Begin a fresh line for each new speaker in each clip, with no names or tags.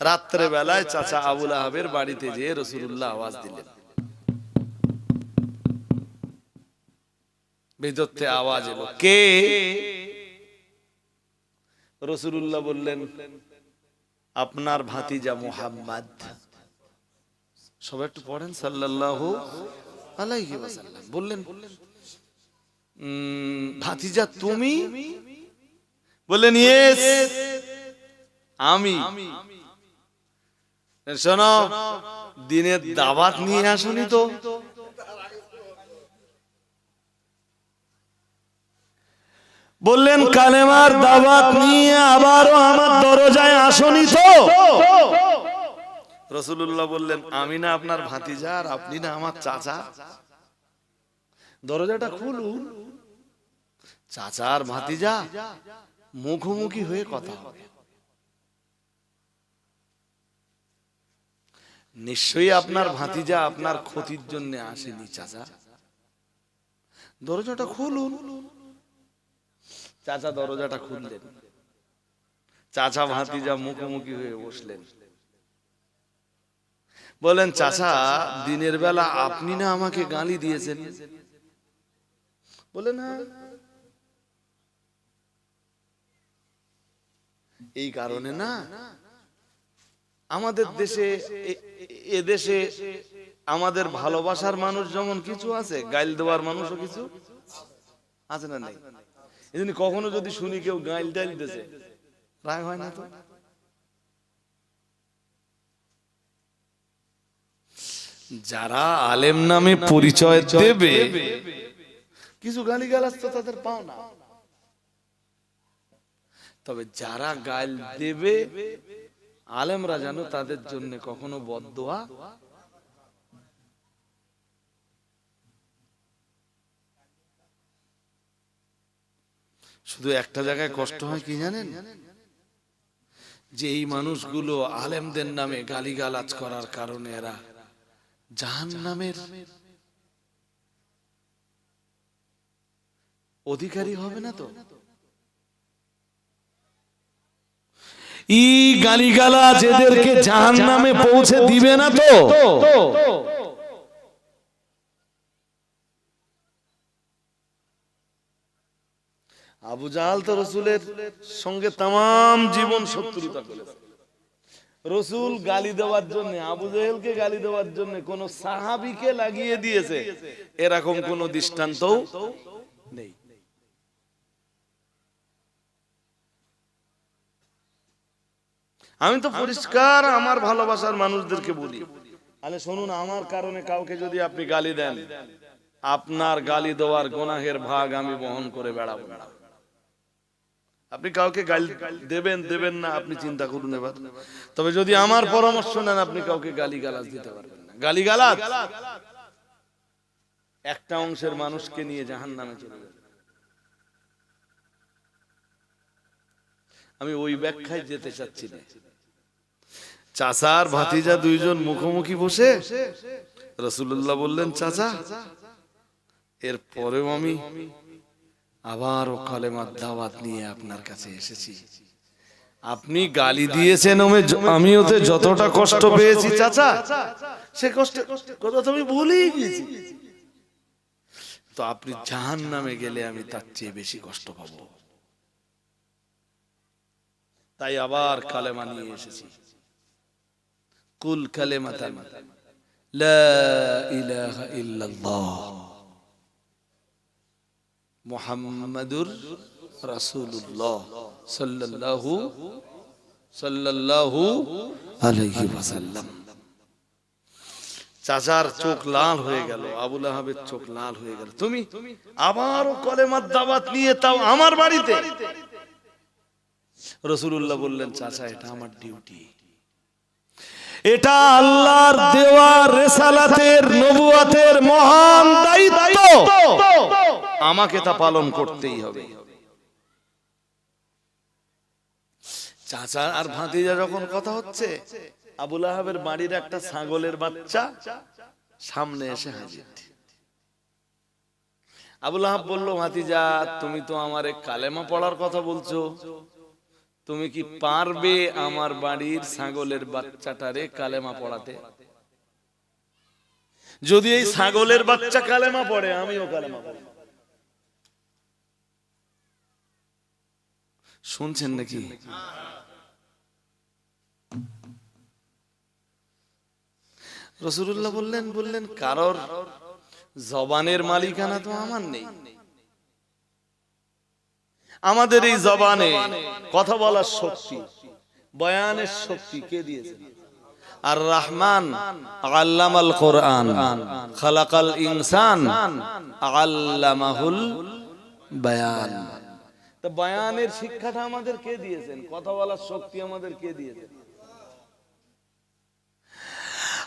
রাত্রে বেলায় চাচা আবুল আহাবের বাড়িতে যেয়ে রসুল্লাহ আওয়াজ দিলেন। আওয়াজ এলো, কে? রসুল্লাহ বললেন, আপনার ভাতিজা মোহাম্মদ। সবাই একটু পড়েন আলাইহি বললেন ভাতিজা তুমি? বললেন আমি। শোনো দিনের দাওয়াত নিয়ে আসুনি তো। বললেন, কালেমার দাওয়াত নিয়ে আবারও আমার দরজায় আসনি তো। রসুল্লাহ বললেন, আমি না আপনার ভাতিজা আর আপনি না আমার চাচা। দরজাটা খুলুন। চাচা আর ভাতিজা মুখোমুখি হয়ে কথা হবে। নিশ্চয়ই আপনার ভাতিজা আপনার ক্ষতির জন্য আসেনি চাচা। দরজাটা খুলুন। চাচা দরজাটা খুললেন। চাচা ভাতিজা মুখোমুখি হয়ে বসলেন। বলেন চাচা দিনের বেলা আপনি না আমাকে গালি দিয়েছেন? বলেন হ্যাঁ। এই কারণে না। আমাদের দেশে এ- দেশে আমাদের ভালোবাসার মানুষ যেমন কিছু আছে গাইল দেওয়ার মানুষও কিছু আছে না নাই? এই জন্য কখনো যদি শুনি কেউ গাইল টাইল দেশে রাগ হয় না তো? যারা আলেম নামে পরিচয় দেবে কিছু গালি গালাজ তো তাদের পাও না। তবে যারা গাইল দেবে আলেমরা জানো তাদের জন্য কখনো বদোয়া শুধু একটা জায়গায় কষ্ট হয় কি জানেন? যে এই মানুষগুলো আলেমদের নামে গালিগালাজ করার কারণে এরা জাহান নামের অধিকারী হবে না তো? ই গালিগালাজ এদেরকে জাহান নামে পৌঁছে দিবে না তো? আবু জাহাল তো রসুলের সঙ্গে তাম জীবন শত্রুতা রসুল গালি দেওয়ার জন্য, আবু জাহেলকে গালি দেওয়ার জন্য কোন সাহাবিকে লাগিয়ে দিয়েছে। এরকম কোন দৃষ্টান্ত নেই। আমি তো পরিষ্কার আমার ভালোবাসার মানুষদেরকে বলি। আরে শুনুন আমার কারণে কাউকে যদি আপনি গালি দেন আপনার গালি দেওয়ার গোনাহের ভাগ আমি বহন করে বেড়াবো আপনি কাউকে গালি দেবেন দেবেন না আপনি চিন্তা করুন এবার। তবে যদি আমার পরামর্শ নেন আপনি কাউকে গালি গালাজ দিতে পারবেন না। গালি গালাজ একটা অংশের মানুষকে নিয়ে জাহান নামে চলে যাবে আমি ওই ব্যাখ্যায় যেতে চাচ্ছি না। চাচার ভাতিজা দুইজন মুখোমুখি বসে? রসুল্লাহ বললেন চাচা এর পরেও আমি আবার কালেমার দাওয়াত নিয়ে আপনার কাছে এসেছি। আপনি গালি দিয়েছেন আমি ওতে যতটা কষ্ট পেয়েছি চাচা। সে কষ্ট কথা তো আমি ভুলেই গেছি। তো আপনি জাহান নামে গেলে আমি তার চেয়ে বেশি কষ্ট পাবো। তাই আবার কালেমা নিয়ে এসেছি। কুল কালেমাতান। লা ইলাহা ইল্লাল্লাহ। মুহাম্মাদুর রাসূলুল্লাহ সাল্লাল্লাহু সাল্লাল্লাহু আলাইহি ওয়াসাল্লাম। চাচার চোখ লাল হয়ে গেল, আবুল আহাবের চোখ লাল হয়ে গেল। তুমি আবারও কলেমার দাওয়াত নিয়ে তাও আমার বাড়িতে? রসুল্লাহ বললেন, চাচা, এটা আমার ডিউটি। এটা আল্লাহর দেওয়া রেসালাতের নবুয়াতের মহান দায়িত্ব। আমাকে তা পালন করতেই হবে। চাচা আর ভাতিজা যখন কথা হচ্ছে, আবুল আহাবের বাড়ির একটা ছাগলের বাচ্চা সামনে এসে হাজির। আবুল আহাব বলল, ভাতিজা, তুমি তো আমার কালেমা পড়ার কথা বলছো। তুমি কি পারবে আমার বাড়ির ছাগলের বাচ্চাটারে কালেমা পড়াতে? যদি এই ছাগলের বাচ্চা কালেমা পড়ে আমিও কালেমা পড়ি। শুনছেন নাকি? রসুল্লাহ বললেন বললেন কারোর জবানের মালিকানা তো আমার নেই। আমাদের এই জবানে কথা বলার শক্তি বয়ানের শক্তি কে দিয়েছে? আর রহমান আল্লামাল কোরআন খালাকাল ইনসান আল্লামাহুল বায়ান। তো বয়ানের শিক্ষাটা আমাদের কে দিয়েছেন? কথা বলার শক্তি আমাদের কে দিয়েছেন?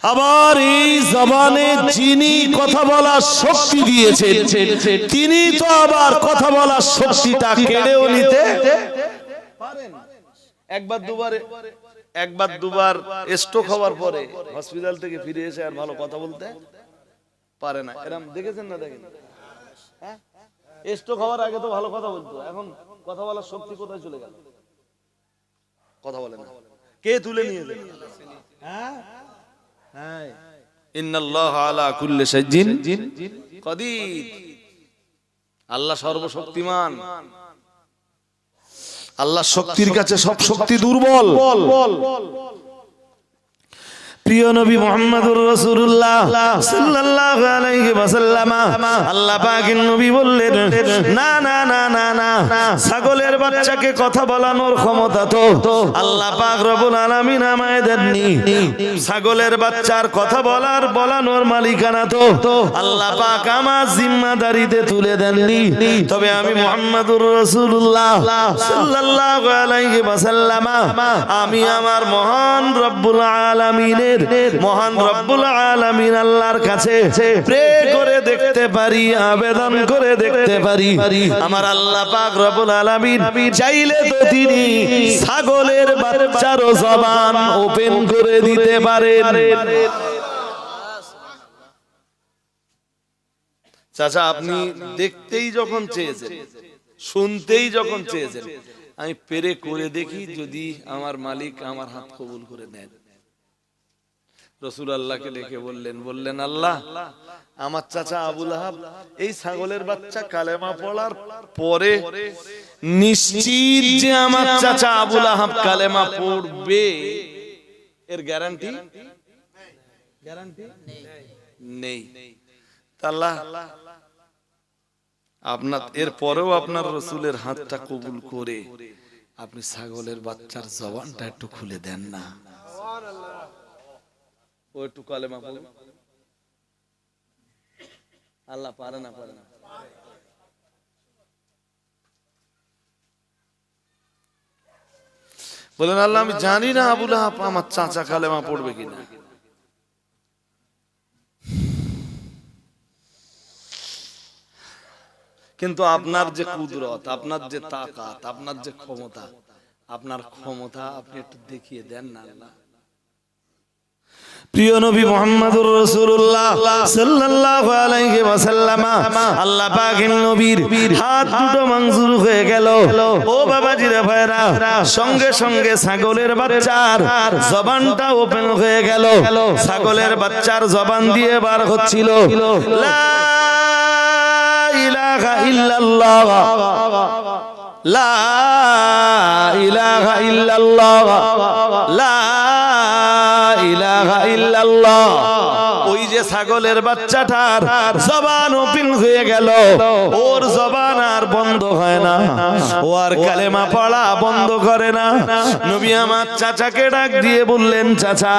আবার এই জবানে যিনি কথা বলার শক্তি দিয়েছেন, তিনি তো আবার কথা বলার শক্তিটা কেড়েও নিতে
পারেন। একবার দুবার একবার দুবার স্ট্রোক হওয়ার পরে হসপিটাল থেকে ফিরে এসে আর ভালো কথা বলতে পারে না। এরম দেখেছেন না দেখেন? হ্যাঁ? স্ট্রোক হওয়ার আগে তো ভালো কথা বলতো, এখন কথা বলার শক্তি কোথায় চলে গেল? কথা বলে না। কে তুলে নিয়ে হ্যাঁ? আল্লাহ সর্বশক্তিমান।
আল্লাহ শক্তির কাছে সব শক্তি দুর্বল। প্রিয় নবী মুহাম্মদুর রাসূলুল্লাহ সাল্লাল্লাহু আলাইহি ওয়াসাল্লাম, আল্লাহ পাকের নবী বললেন, না না না না না, ছাগলের বাচ্চাকে কথা বলানোর ক্ষমতা তো আল্লাহ পাক রব্বুল আলামিন আমায় দেননি। ছাগলের বাচ্চার কথা বলার, বলানোর মালিকানা তো আল্লাহ পাক আমার জিম্মাদারিতে তুলে দেননি। তবে আমি মুহাম্মদুর রাসূলুল্লাহ সাল্লাল্লাহু আলাইহি ওয়াসাল্লাম, আমি আমার মহান রব্বুল আলামিনের মহান রব্বুল আলামিন আল্লাহর কাছে প্রে করে দেখতে পারি, আবেদন করে দেখতে পারি। আমার আল্লাহ পাক রব্বুল আলামিন চাইলে তো তিনি ছাগলের বাচ্চারও জবান ওপেন করে দিতে পারেন।
চাচা, আপনি দেখতেই যখন চেয়েছেন, শুনতেই যখন চেয়েছেন, আমি পেরে করে দেখি যদি আমার মালিক আমার হাত কবুল করে নেন রসুল আল্লাহকে ডেকে বললেন বললেন, আল্লাহ, আমার চাচা আবুল আহাব, এই ছাগলের বাচ্চা কালেমা পড়ার পরে নিশ্চিত যে আমার চাচা আবুল আহাব কালেমা পড়বে। এর গ্যারান্টি? গ্যারান্টি নেই আল্লাহ, আপনার, এর পরেও আপনার রসুলের হাতটা কবুল করে আপনি ছাগলের বাচ্চার জবানটা একটু খুলে দেন না। ও একটু কালেমা আল্লাহ পারে না পারে না। বলেন, আল্লাহ, আমি জানি না আবুল আহাব আমার চাচা কালেমা পড়বে কিনা। কিন্তু আপনার যে কুদরত, আপনার যে তাকাত, আপনার যে ক্ষমতা, আপনার ক্ষমতা আপনি একটু দেখিয়ে দেন না, আল্লাহ।
প্রিয় নবী মুহাম্মদুর রাসূলুল্লাহ সাল্লাল্লাহু আলাইহি ওয়াসাল্লাম, আল্লাহ পাকের নবীর হাত দুটো মঞ্জুর হয়ে গেল। ও বাবাজি রে ভাইরা সঙ্গে সঙ্গে ছাগলের বাচ্চার জবানটা ওপেন হয়ে গেল। ছাগলের বাচ্চার জবান দিয়ে বার হচ্ছিল। লা ইলাহা ইল্লাল্লাহ। লা ইলাহা ইল্লাল্লাহ। ওই যে ছাগলের বাচ্চাটার জবান ওপেন হয়ে গেল। ওর জবান আর বন্ধ হয় না। ও আর কালেমা পড়া বন্ধ করে না। নবী আমার চাচাকে ডাক দিয়ে বললেন চাচা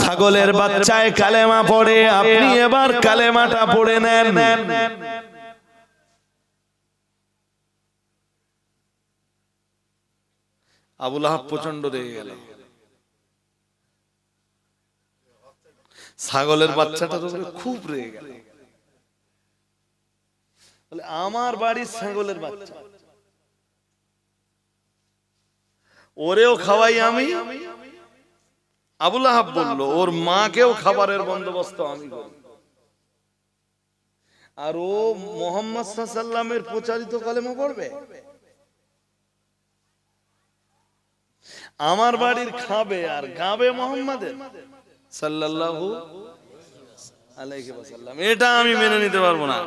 ছাগলের বাচ্চায় কালেমা পড়ে আপনি এবার কালেমাটা পড়ে নেন।
আবুল আহাব প্রচণ্ড রেগে গেল। ছাগলের বাচ্চাটা তো খুব রেগে গেল। বলে আমার বাড়ির ছাগলের বাচ্চা। ওরেও খাওয়াই আমি। আবুল আহাব বলল ওর মাকেও খাবারের বন্দোবস্ত আমি আর ও মোহাম্মদ সাল্লামের প্রচারিত কলেমা পড়বে? আমার বাড়ির খাবে আর গাবে মোহাম্মদের। সাল্লাল্লাহু আলাইহি ওয়াসাল্লাম। এটা আমি মেনে নিতে পারব না।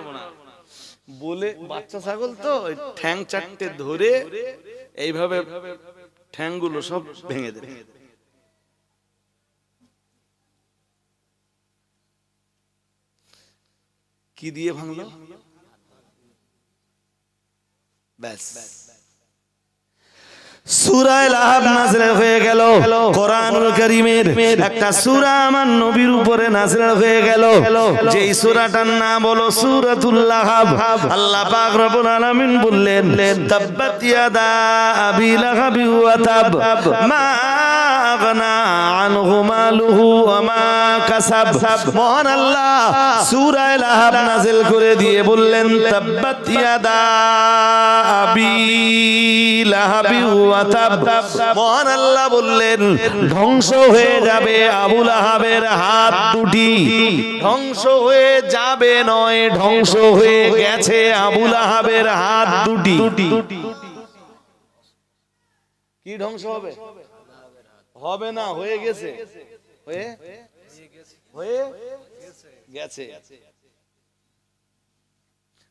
বলে বাচ্চা ছাগল তো ঠ্যাং চারটে ধরে এইভাবে ঠ্যাংগুলো সব ভেঙে দেবে। কি দিয়ে ভাঙলো? ব্যাস ব্যাস।
সূরা লাহাব নাযিল হয়ে গেল। কোরআনুল একটা সূরা নবীর উপরে নাযিল হয়ে গেল। যেই সুরাটার নাম বলো সূরাতুল লাহাব। আল্লাহ পাক রব্বুল আলামিন বললেন, তাব্বাত ইয়াদা আবি লাহাবি ওয়া তাব। মা করে দিয়ে বললেন ধ্বংস হয়ে যাবে আবুল আহাবের হাত দুটি। ধ্বংস হয়ে যাবে নয়, ধ্বংস হয়ে গেছে আবুল আহাবের হাত দুটি।
কি ধ্বংস হবে? হবে না হয়ে গেছে। হয়ে হয়ে? গেছে।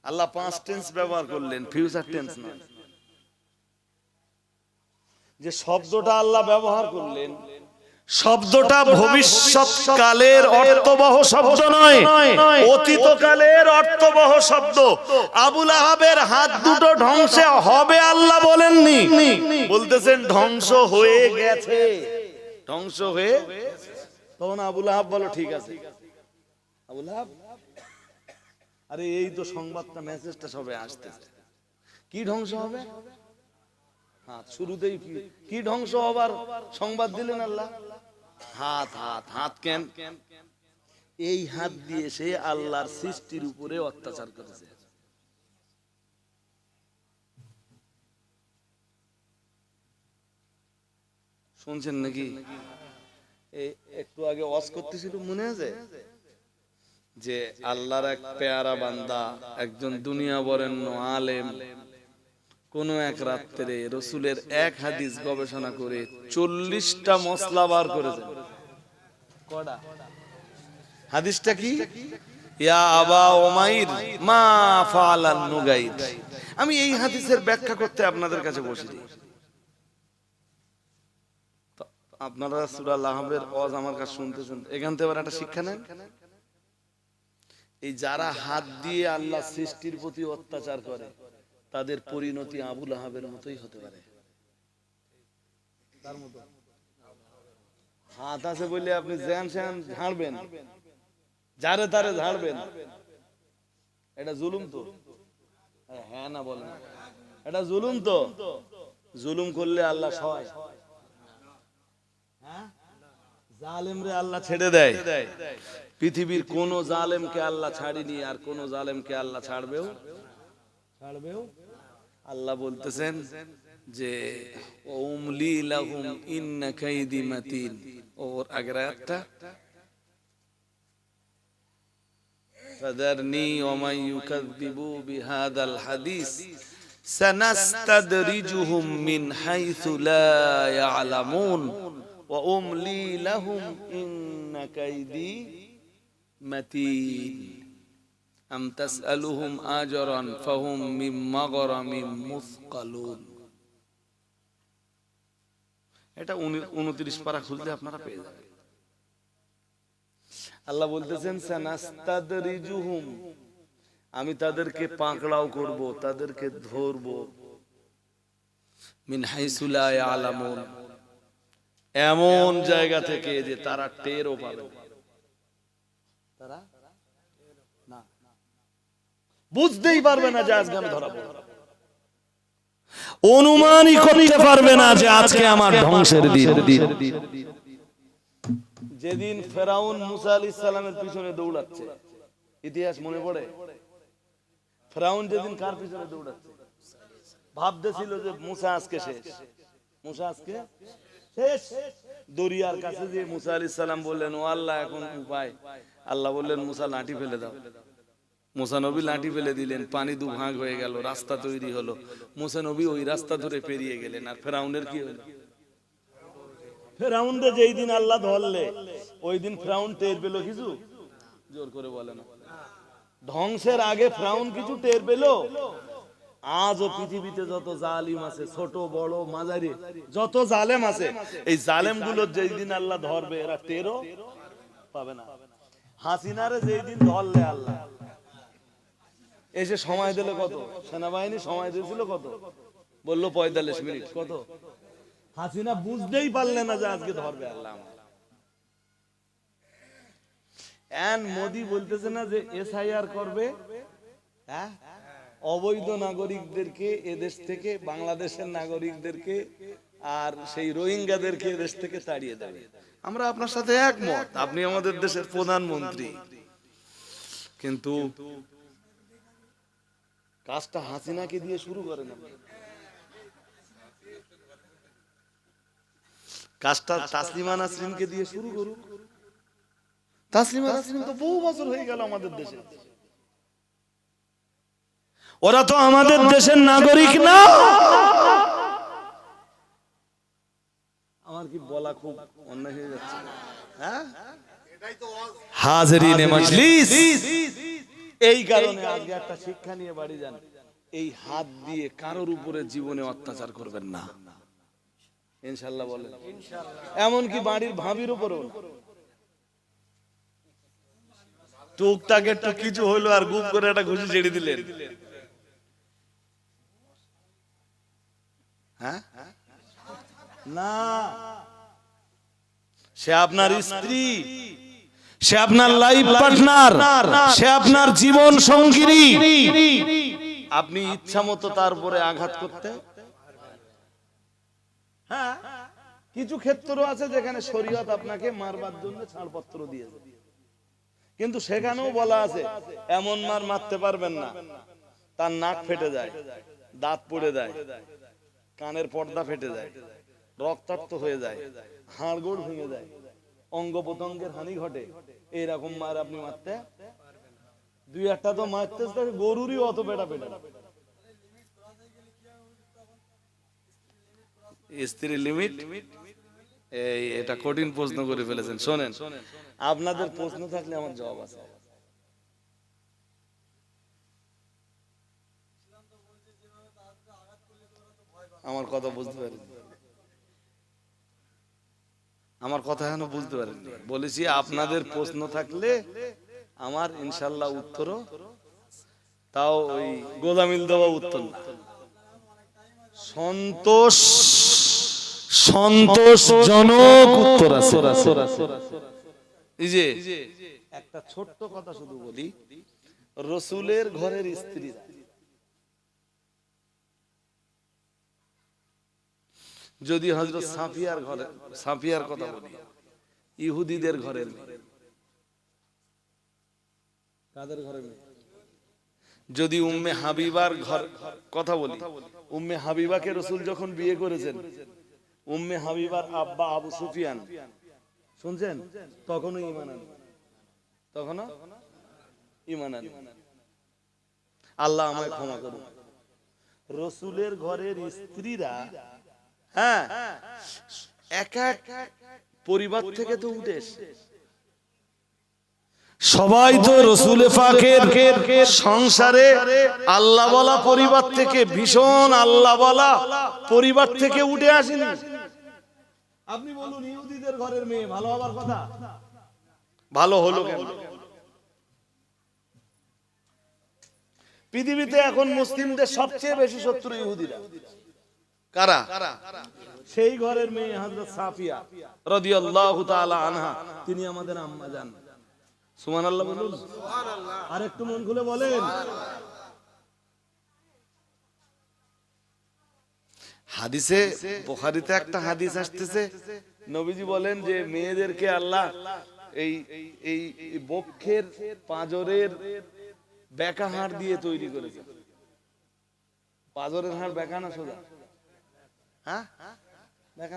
আল্লাহ পাঁচ টেন্স ব্যবহার করলেন ফিউচার টেন্স না যে শব্দটা আল্লাহ ব্যবহার করলেন
শব্দটা ভবিষ্যৎ কালের অর্থবহ শব্দ নয়। অতীতকালের অর্থবহ শব্দ। আবুল আহাবের হাত দুটো ধ্বংসে হবে আল্লাহ বলেননি।
বলতেছেন ধ্বংস হয়ে গেছে। ধ্বংস হয়ে তখন আবুল আহাব বলো ঠিক আছে। আবুল আহাব আরে এই তো সংবাদটা মেসেজটা সবে আসতেছে। কি ধ্বংস হবে? কি- ধ্বংস হবার সংবাদ দিলেন আল্লাহ? হাত হাত হাত কেন? এই হাত দিয়ে সে আল্লাহর সৃষ্টির উপরে অত্যাচার করেছে। শুনছেন নাকি? একটু আগে ওয়াজ করতেছিল, মনে আছে? যে আল্লাহর এক পেয়ারা বান্দা, একজন দুনিয়া বরেণ্য আলেম কোন এক রাত্রে রসুলের এক হাদিস গবেষণা করে চল্লিশটা মশলা বার করেছেন। কটা হাদিসটা কি? ইয়া আবা ওমাইর মা ফালান নুগাইর। আমি এই হাদিসের ব্যাখ্যা করতে আপনাদের কাছে বসেছি তো আপনারা সূরা লাহাবের ওয়াজ আমার কাছে শুনতে শুনতে এখান থেকে একটা শিক্ষা নেন। এই যারা হাত দিয়ে আল্লাহ সৃষ্টির প্রতি অত্যাচার করে তাদের পরিণতি আবুল আহাবের মতোই হতে পারে। হাত আছে বলে আপনি জ্যান স্যান ঝাড়বেন। যারে তারে ঝাড়বেন। এটা জুলুম তো। হ্যাঁ না বলেন। এটা জুলুম তো। জুলুম করলে আল্লাহ সহায়। হ্যাঁ? জালেমরে আল্লাহ ছেড়ে দেয়। পৃথিবীর কোন জালেমকে আল্লাহ ছাড়িনি আর কোন জালেমকে আল্লাহ ছাড়বেও আল্লাহ বলতেছেন যে ওমলি লাহুম ইন্না কাইদি মাতিন। ওর আগের একটা ফাদারনি ওয়া ইউকাযযিবু বিহাদাল হাদিস। সানাস্তাদরিজুহুম মিন হাইসু লা ইয়ালামুন। ওয়া উমলি লাহুম ইন্না কাইদি মাতিন। আম তাসআলুহুম আজরান ফাহুম মিন মাগরামিন মুসকালুন এটা 29 পারা খুললে আপনারা পেয়ে যাবেন। আল্লাহ বলতেছেন, সানাস্তাদরিজুহুম, আমি তাদেরকে পাকড়াও করব, তাদেরকে ধরব। মিন হাইসুলা ইয়ালামুন। এমন জায়গা থেকে যে তারা টেরও পাবে। তারা? না। বুঝতেই পারবে না যে আজকে আমি ধরা পড়ব
অনুমানই করতে পারবে না যে আজকে আমার ধ্বংসের দিন।
যেদিন ফেরাউন মুসা আলী সালামের পিছনে দৌড়াচ্ছে ইতিহাস মনে পড়ে? ফেরাউন যেদিন কার পিছনে দৌড়াচ্ছে? ভাবতেছিল যে মুসা আজকে শেষ। মুসা আজকে শেষ। দরিয়ার কাছে যে মুসা আলী সালাম বললেন ও আল্লাহ এখন উপায়। আল্লাহ বললেন মুসা লাঠি ফেলে দাও। মুসা নবী লাঠি ফেলে দিলেন পানি দু ভাগ হয়ে গেল রাস্তা তৈরি হলো। মুসা নবী ওই রাস্তা ধরে পেরিয়ে গেলেন আর ফেরাউনের কি হলো?
ফেরাউন্ডে যেই দিন আল্লাহ ধরলে ওই দিন ফেরাউন টের পেল কিছু? জোর করে বলে না। ধ্বংসের আগে ফেরাউন কিছু টের পেল? আজও পৃথিবীতে যত জালিম আছে ছোট বড় মাঝারি যত জালেম আছে এই জালেমগুলো যেই দিন আল্লাহ ধরবে এরা টেরও পাবে না। হাসিনারে যেই দিন ধরলে আল্লাহ এসে সময় দিলে কত? সেনাবাহিনী সময় দিয়েছিল কত? বলল পঁয়তাল্লিশ মিনিট। কত? হাসিনা বুঝতেই পারলে না যে আজকে ধরবে আল্লাহ মোদি বলতেছে না যে এসআইআর করবে? হ্যাঁ? অবৈধ নাগরিকদেরকে এদেশ থেকে, বাংলাদেশের নাগরিকদেরকে আর সেই রোহিঙ্গাদেরকে এদেশ থেকে তাড়িয়ে দেবে।
আমরা আপনার সাথে একমত। আপনি আমাদের দেশের প্রধানমন্ত্রী। কিন্তু
কাজটা হাসিনাকে দিয়ে শুরু।
কাজটা তাসলিমা নাসরিনকে দিয়ে শুরু করুন তাসলিমা নাসরিন তো বহু বছর হয়ে গেল আমাদের দেশে।
ওরা তো আমাদের দেশের নাগরিক না।
আমার কি বলা খুব অন্যায় হয়ে যাচ্ছে? হ্যাঁ?
হাজরিনে মজলিস।
এই কারণে আজকে একটা শিক্ষা নিয়ে বাড়ি যান। এই হাত দিয়ে কারোর উপরে জীবনে অত্যাচার করবেন না। ইনশাল্লাহ বলেন। এমনকি বাড়ির ভাবির উপরেও। না। টুকটাক একটু কিছু হইল আর গুপ করে একটা ঘুষি ছেড়ে দিলেন। হ্যাঁ?
না।
সে আপনার স্ত্রী।
সে আপনার লাইফ পার্টনার সে আপনার জীবন সঙ্গিনী।
আপনি ইচ্ছা মতো তার উপরে আঘাত করতে?
হ্যাঁ
কিছু ক্ষেত্র আছে যেখানে শরীয়ত আপনাকে মারবার জন্য ছাড়পত্র দিয়েছে কিন্তু সেখানেও বলা আছে, এমন মার মারতে পারবেন না। তার নাক ফেটে যায়, দাঁত পড়ে যায়, কানের পর্দা ফেটে যায়, রক্তাক্ত হয়ে যায়, হাড়গোড় ভেঙে যায়। অঙ্গ প্রত্যঙ্গের হানি ঘটে। এইরকম মার আপনি মারতে দুই একটা তো মারতে গরুরই অত পেটা পেটা লিমিট এই এটা কঠিন প্রশ্ন করে ফেলেছেন শোনেন। আপনাদের প্রশ্ন থাকলে আমার জবাব আছে। আমার কথা বুঝতে পারেন। আমার কথা এখনও বুঝতে পারেননি। বলেছি আপনাদের প্রশ্ন থাকলে আমার ইনশাল্লাহ উত্তরও তাও ওই গোদামিল দেওয়া উত্তর না। সন্তোষ
সন্তোষজনক উত্তর আছে।
এই যে একটা ছোট্ট কথা শুধু বলি রসুলের ঘরের স্ত্রীরা যদি হজরত সাফিয়ার ঘরে সাফিয়ার কথা বলি। ইহুদিদের ঘরের কাদের ঘরের যদি উম্মে হাবিবার ঘর কথা বলি। উম্মে হাবিবাকে রসুল যখন বিয়ে করেছেন উম্মে হাবিবার আব্বা আবু সুফিয়ান। শুনছেন? তখনও ইমান আনি। তখনও? ইমান আনি। আল্লাহ আমায় ক্ষমা করুন। রসুলের ঘরের স্ত্রীরা হ্যাঁ। এক এক পরিবার থেকে তো উঠে
সবাই তো রসুল পাকের
সংসারে আল্লাহ বলা পরিবার থেকে ভীষণ আল্লাহ বলা পরিবার থেকে উঠে আসেনি। আপনি বলুন ইহুদিদের ঘরের মেয়ে ভালো হবার কথা? ভালো হলো কেন? পৃথিবীতে এখন মুসলিমদের সবচেয়ে বেশি শত্রু ইহুদিরা। কারা? সেই ঘরের মেয়ে হযরত সাফিয়া রাদিয়াল্লাহু তাআলা আনহা তিনি আমাদের আম্মা জান। সুবহানাল্লাহ বলুন। আর একটু মন খুলে বলেন। হাদিসে বুখারীতে একটা হাদিস আসতেছে নবীজি বলেন যে মেয়েদেরকে আল্লাহ এই এই এই বক্ষের পাঁজরের বেকা হাড় দিয়ে তৈরি করেছে। পাঁজরের হাড় বেকা না সোজা। হ্যাঁ?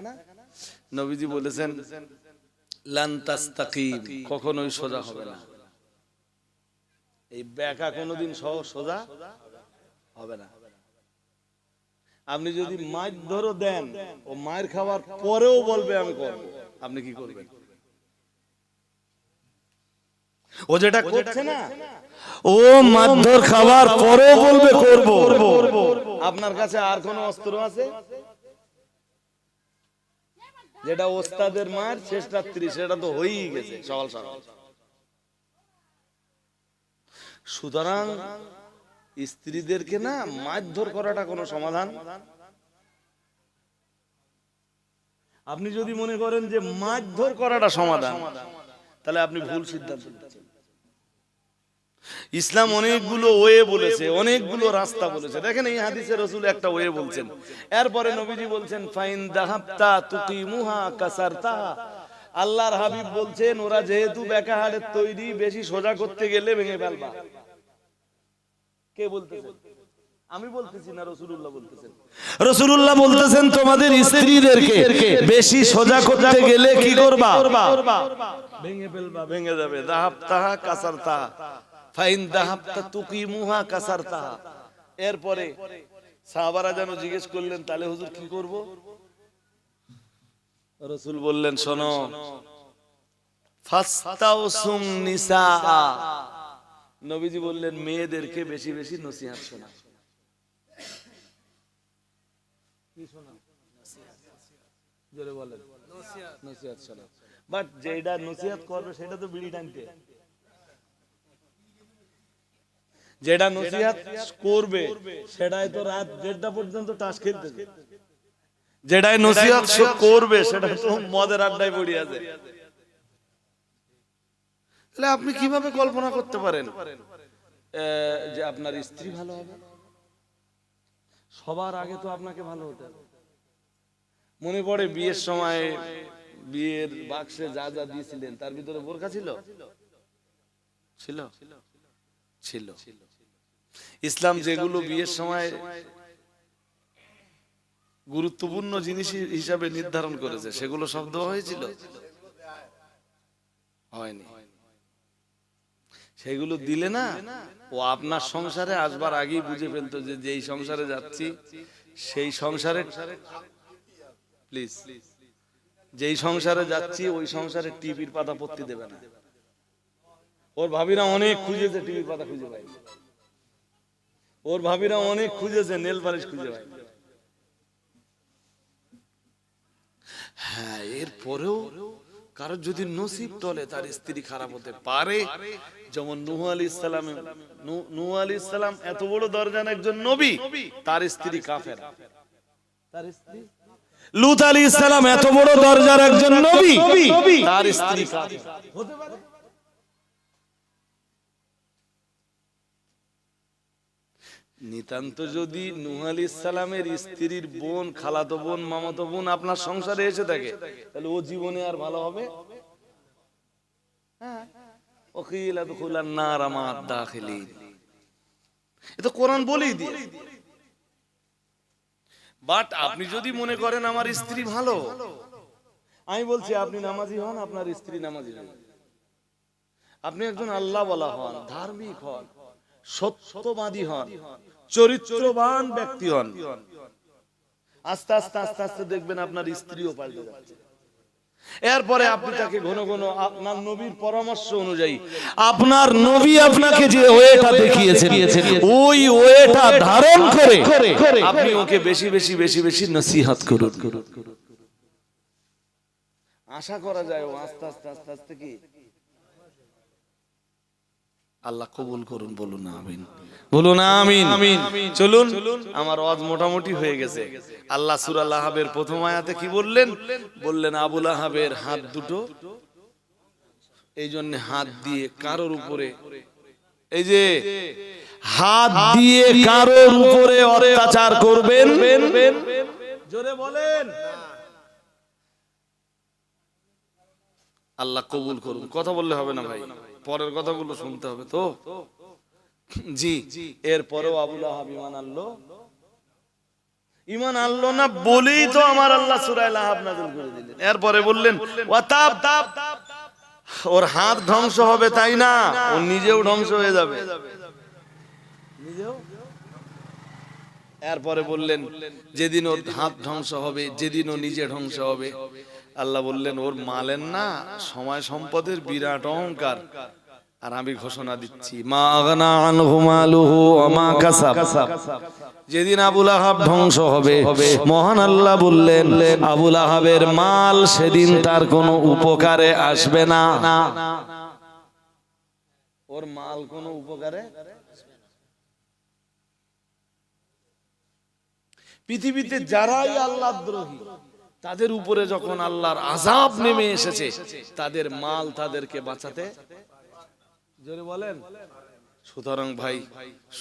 না? নবীজি বলেছেন লান তাস্তাকিম কখনোই সোজা হবে না। এই বেকা কোনোদিন সহ সোজা হবে না। আপনি যদি মাছ ধরো দেন ও মায়ের খাওয়ার পরেও বলবে আমি করব। আপনি কি করবেন? ও যেটা করছে না
ও মারধর খাবার পরেও বলবে করব।
আপনার কাছে আর কোন অস্ত্র আছে? যেটা ওস্তাদের মার, শেষ রাত্রি সেটা তো হয়েই গেছে, সকাল সকাল। সুতরাং স্ত্রীদেরকে না মারধর করাটা কোনো সমাধান। আপনি যদি মনে করেন যে মারধর করাটা সমাধান, তাহলে আপনি ভুল সিদ্ধান্ত ইসলাম অনেকগুলো ওয়ে বলেছে অনেকগুলো রাস্তা বলেছে। দেখেন এই হাদিসে রসুল একটা ওয়ে বলছেন। এরপরে নবীজি বলছেন ফাইন দাহাবতা তুকিমুহা কাসারতা। আল্লাহর হাবিব বলছেন ওরা যেহেতু বেকা হাড়ের তৈরি বেশি সোজা করতে গেলে ভেঙে ফেলবা। কে বলতেছেন আমি বলতেছি না রসুল্লাহ বলতেছেন?
রসুল্লাহ বলতেছেন তোমাদের স্ত্রীদেরকে বেশি সোজা করতে গেলে কি করবা?
ভেঙে ফেলবা ভেঙে যাবে। দাহাব তাহা কাসার তাহা ফাইন দাহাব তা তুকি মুহা কাসার তাহা এরপরে সাহাবারা যেন জিজ্ঞেস করলেন, তাহলে হুজুর কি করব? রসুল বললেন, শোনো, ফাস্তাউসুম নিসা নবীজি বললেন, মেয়েদেরকে বেশি বেশি নসিহাত শোনা। জোরে বলেন। নসিহাত বাট যেটা নসিহাত করবে, সেটা তো বিড়ি টানতে। যেটা নসিহাত করবে সেটাই তো রাত দেড়টা পর্যন্ত তাস খেলতে যেটাই নসিহাত করবে সেটা তো মদের আড্ডায় পড়ে আছে। তাহলে আপনি কীভাবে কল্পনা করতে পারেন? যে আপনার স্ত্রী ভালো হবে? সবার আগে তো আপনাকে ভালো হতে হবে। মনে পড়ে বিয়ের সময় বিয়ের বাক্সে যা যা দিয়েছিলেন তার ভিতরে বোরখা ছিল। ছিল। ছিল। ইসলাম যেগুলো বিয়ের সময় গুরুত্বপূর্ণ জিনিস হিসাবে নির্ধারণ করেছে সেগুলো সব দেওয়া হয়েছিল? হয়নি। সেগুলো দিলে না ও আপনার সংসারে আসবার আগেই বুঝে ফেলতো যে যেই সংসারে যাচ্ছি সেই সংসারে প্লিজ যেই সংসারে যাচ্ছি ওই সংসারে টিভির পাতা পড়তে দেবে না। ওর ভাবিরা অনেক খুঁজেছে টিভির পাতা খুঁজে পাই ওর ভাবিরা অনেক খুঁজেছে নেল পালিশ খুঁজে হ্যাঁ এর পরেও কারোর যদি নসিব টলে তার স্ত্রী খারাপ হতে পারে যেমন নুহ আলী ইসলাম নুহ আলী ইসলাম এত বড় দরজান একজন নবী তার স্ত্রী কাফের। তার স্ত্রী?
লুত আলী ইসলাম এত বড় দরজার একজন নবী
তার স্ত্রী কাফের। হতে পারে। নিতান্ত যদি নুহ আলী ইসলামের স্ত্রীর বোন, খালাতো বোন, মামাতো বোন আপনার সংসারে এসে থাকে, তাহলে ও জীবনে আর ভালো হবে? হ্যাঁ। আপনি যদি মনে করেন আমার স্ত্রী ভালো, আমি বলছি আপনি হন, আপনার স্ত্রী আপনি একজন আল্লাহ বলা হন, ধার্মিক হন, সত্যবাদী হন। চরিত্রবান ব্যক্তি হন। আস্তে আস্তে আস্তে আস্তে দেখবেন আপনার স্ত্রীও পাল্টে যাচ্ছে। এরপরে আপনি তাকে ঘন ঘন আপনার নবীর পরামর্শ অনুযায়ী,
আপনার নবী আপনাকে যে ওয়েটা দেখিয়েছেন, ওই ওয়েটা ধারণ করে
আপনি ওকে বেশি বেশি বেশি বেশি নসিহত করুন। আশা করা যায় আস্তে আস্তে আস্তে আস্তে কি? আল্লাহ কবুল করুন বলুন আমিন। বলুন আমিন। চলুন। আমার ওয়াজ মোটামুটি হয়ে গেছে। আল্লাহ সূরা লাহাবের প্রথম আয়াতে কি বললেন? বললেন আবুল আহাবের হাত দুটো এই জন্য হাত দিয়ে কারোর উপরে এই যে
হাত দিয়ে কারোর উপরে অত্যাচার করবেন?
জোরে বলেন। আল্লাহ কবুল করুন। কথা বললে হবে না ভাই? পরের কথাগুলো শুনতে হবে তো? জি এরপরেও আবুল আহাব ইমান আনলো। ইমান আনলো না বলেই তো আমার আল্লাহ সূরা লাহাব নাযিল করে দিলেন। এরপরে বললেন ওয়াতাব ওর হাত ধ্বংস হবে তাই না? ও নিজেও ধ্বংস হয়ে যাবে। নিজেও এরপরে বললেন যেদিন ওর হাত ধ্বংস হবে যেদিন ও নিজে ধ্বংস হবে আল্লাহ বললেন, ওর মালের না, সময় সম্পদের বিরাট অহংকার। আর আমি ঘোষণা দিচ্ছি
যেদিন আবুল আহাব ধ্বংস হবে, মহান আল্লাহ বললেন, আবুল আহাবের মাল সেদিন তার কোনো উপকারে আসবে না।
ওর মাল কোনো উপকারে পৃথিবীতে যারাই আল্লাহ দ্রোহী তাদের উপরে যখন আল্লাহর আজাব নেমে এসেছে, তাদের মাল তাদেরকে বাঁচাতে। বলেন। সুতরাং ভাই,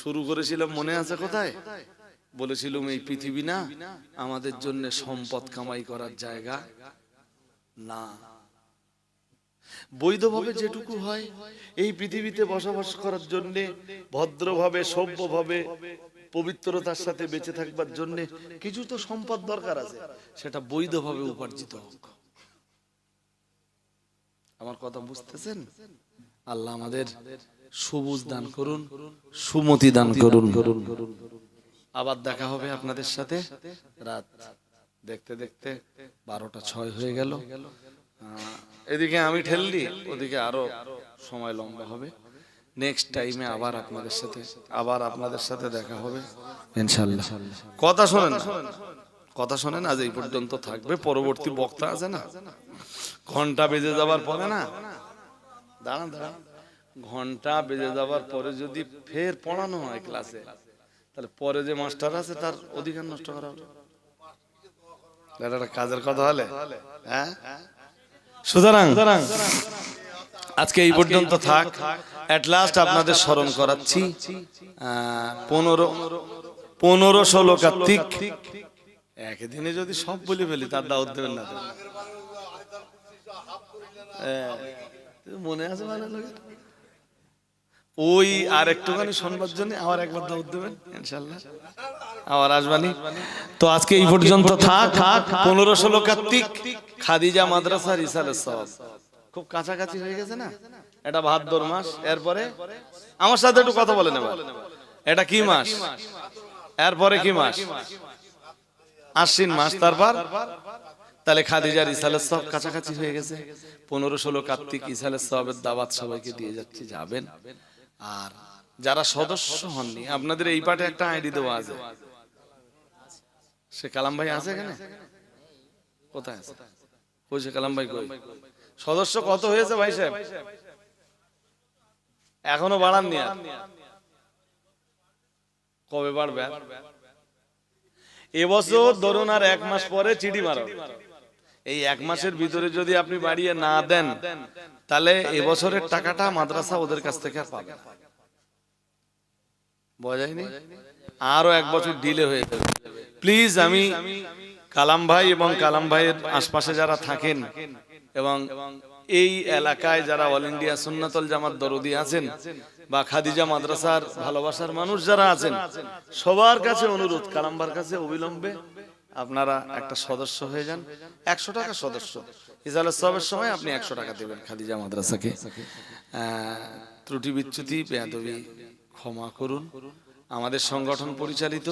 শুরু করেছিলাম মনে আছে কোথায়? বলেছিলাম এই পৃথিবী না, আমাদের জন্য সম্পদ কামাই করার জায়গা না। বৈধভাবে যেটুকু হয়, এই পৃথিবীতে বসবাস করার জন্য, ভদ্রভাবে, সভ্যভাবে পবিত্রতার সাথে বেঁচে থাকবার জন্য কিছু তো সম্পদ দরকার আছে। সেটা বৈধভাবে উপার্জিত হোক। আমার কথা বুঝতেছেন? আল্লাহ আমাদের সবুজ দান করুন, সুমতি দান করুন। আবার দেখা হবে আপনাদের সাথে। রাত দেখতে দেখতে বারোটা ছয় হয়ে গেল। এদিকে আমি ঠেললি, ওদিকে আরও সময় লম্বা হবে। নেক্সট টাইমে আবার আপনাদের সাথে আবার আপনাদের সাথে দেখা হবে। ইনশাল্লাহ কথা শোনেন কথা শোনেন আজ এই পর্যন্ত থাকবে। পরবর্তী বক্তা আছে না? ঘণ্টা বেজে যাবার পরে না? দাঁড়ান দাঁড়ান। ঘণ্টা বেজে যাবার পরে যদি ফের পড়ানো হয় ক্লাসে তাহলে পরে যে মাস্টার আছে তার অধিকার নষ্ট করা হবে। কাজের কথা হলে হ্যাঁ? সুতরাং আজকে এই পর্যন্ত থাক। এট লাস্ট আপনাদের স্মরণ করাচ্ছি পনেরো পনেরো ষোলো কার্তিক। একদিনে যদি সব বলে ফেলি, তার দাওয়াত দেবেন না মনে আছে লোকের? ওই আর একটুখানি শুনবার জন্য আবার একবার দাওয়াত দেবেন, ইনশাল্লাহ। আবার আসবানি। তো আজকে এই পর্যন্ত থাক। পনেরো ষোলো কার্তিক, খাদিজা মাদ্রাসা রিসালের সব খুব কাছাকাছি হয়ে গেছে না? এটা ভাদ্র মাস এরপরে? আমার সাথে একটু কথা বলে নেবা। এটা কি মাস? এরপরে কি মাস? আশ্বিন মাস তারপর? তাহলে খাদিজার ইসালের সব কাছাকাছি হয়ে গেছে। পনেরো ষোলো কার্তিক ইসালের সবের দাওয়াত সবাইকে দিয়ে যাচ্ছি যাবেন। আর যারা সদস্য হননি আপনাদের এই পাটে একটা আইডি দেওয়া আছে। সে কালাম ভাই আছে এখানে? কোথায় আছে? ওই সে কালাম ভাই কই? সদস্য কত হয়েছে ভাই সাহেব? এখনও বাড়াননি আর। কবে বাড়বে? এবছর ধরুন আর এক মাস পরে চিঠি মারো। এই এক মাসের ভিতরে যদি আপনি বাড়িয়ে না দেন তাহলে এবছরের টাকাটা মাদ্রাসা ওদের কাছ থেকে আর পাবে। না। বোঝা যায়নি? আরও এক বছর ডিলে হয়ে যাবে। প্লিজ আমি কালাম ভাই এবং কালাম ভাইয়ের আশপাশে যারা থাকেন এবং এই এলাকায় যারা অল ইন্ডিয়া সুন্নাতল জামাত দরদি আছেন বা খাদিজা মাদ্রাসার ভালোবাসার মানুষ যারা আছেন, সবার কাছে অনুরোধ, কালাম্বার কাছে অবিলম্বে আপনারা একটা সদস্য হয়ে যান, একশো টাকা সদস্য। ইজালের সবের সময় আপনি একশো টাকা দেবেন খাদিজা মাদ্রাসাকে। ত্রুটি বিচ্যুতি, বেয়াদবি ক্ষমা করুন। আমাদের সংগঠন পরিচালিত।